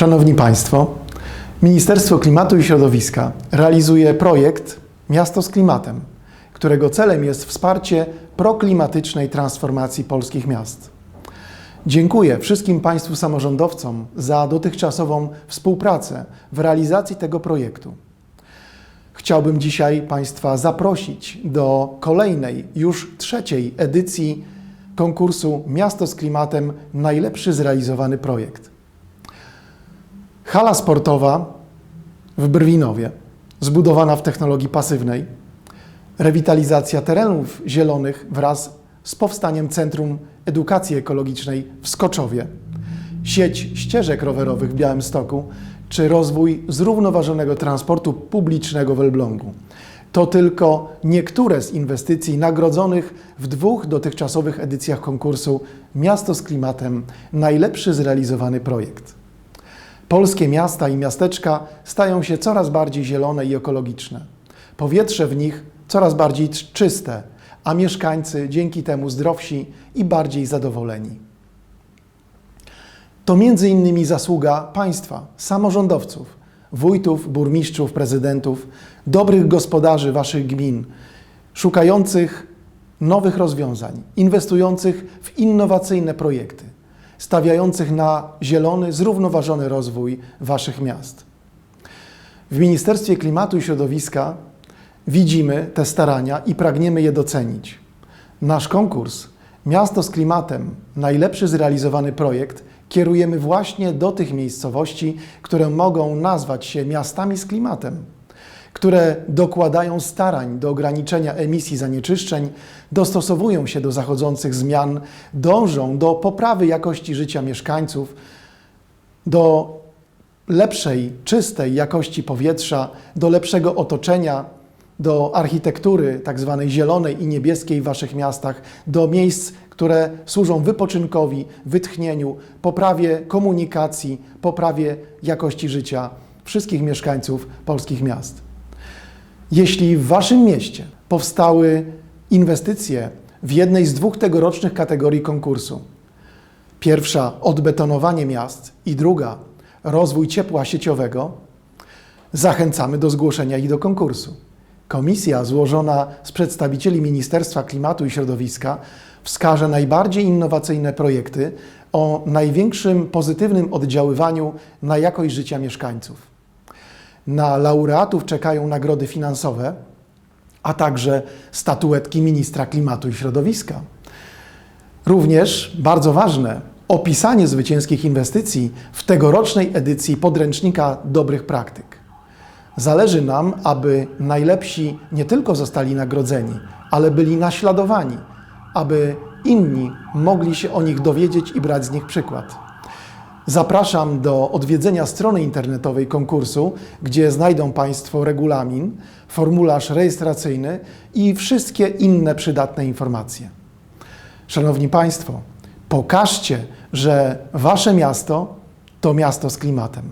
Szanowni Państwo, Ministerstwo Klimatu i Środowiska realizuje projekt Miasto z klimatem, którego celem jest wsparcie proklimatycznej transformacji polskich miast. Dziękuję wszystkim Państwu samorządowcom za dotychczasową współpracę w realizacji tego projektu. Chciałbym dzisiaj Państwa zaprosić do kolejnej, już trzeciej edycji konkursu Miasto z klimatem najlepszy zrealizowany projekt. Hala sportowa w Brwinowie, zbudowana w technologii pasywnej, rewitalizacja terenów zielonych wraz z powstaniem Centrum Edukacji Ekologicznej w Skoczowie, sieć ścieżek rowerowych w Białymstoku, czy rozwój zrównoważonego transportu publicznego w Elblągu. To tylko niektóre z inwestycji nagrodzonych w dwóch dotychczasowych edycjach konkursu Miasto z klimatem najlepszy zrealizowany projekt. Polskie miasta i miasteczka stają się coraz bardziej zielone i ekologiczne. Powietrze w nich coraz bardziej czyste, a mieszkańcy dzięki temu zdrowsi i bardziej zadowoleni. To między innymi zasługa państwa, samorządowców, wójtów, burmistrzów, prezydentów, dobrych gospodarzy waszych gmin, szukających nowych rozwiązań, inwestujących w innowacyjne projekty, stawiających na zielony, zrównoważony rozwój waszych miast. W Ministerstwie Klimatu i Środowiska widzimy te starania i pragniemy je docenić. Nasz konkurs Miasto z klimatem najlepszy zrealizowany projekt kierujemy właśnie do tych miejscowości, które mogą nazwać się miastami z klimatem, które dokładają starań do ograniczenia emisji zanieczyszczeń, dostosowują się do zachodzących zmian, dążą do poprawy jakości życia mieszkańców, do lepszej, czystej jakości powietrza, do lepszego otoczenia, do architektury tak zwanej zielonej i niebieskiej w Waszych miastach, do miejsc, które służą wypoczynkowi, wytchnieniu, poprawie komunikacji, poprawie jakości życia wszystkich mieszkańców polskich miast. Jeśli w Waszym mieście powstały inwestycje w jednej z dwóch tegorocznych kategorii konkursu, pierwsza odbetonowanie miast i druga rozwój ciepła sieciowego, zachęcamy do zgłoszenia ich do konkursu. Komisja złożona z przedstawicieli Ministerstwa Klimatu i Środowiska wskaże najbardziej innowacyjne projekty o największym pozytywnym oddziaływaniu na jakość życia mieszkańców. Na laureatów czekają nagrody finansowe, a także statuetki ministra klimatu i środowiska. Również bardzo ważne opisanie zwycięskich inwestycji w tegorocznej edycji podręcznika dobrych praktyk. Zależy nam, aby najlepsi nie tylko zostali nagrodzeni, ale byli naśladowani, aby inni mogli się o nich dowiedzieć i brać z nich przykład. Zapraszam do odwiedzenia strony internetowej konkursu, gdzie znajdą Państwo regulamin, formularz rejestracyjny i wszystkie inne przydatne informacje. Szanowni Państwo, pokażcie, że Wasze miasto to miasto z klimatem.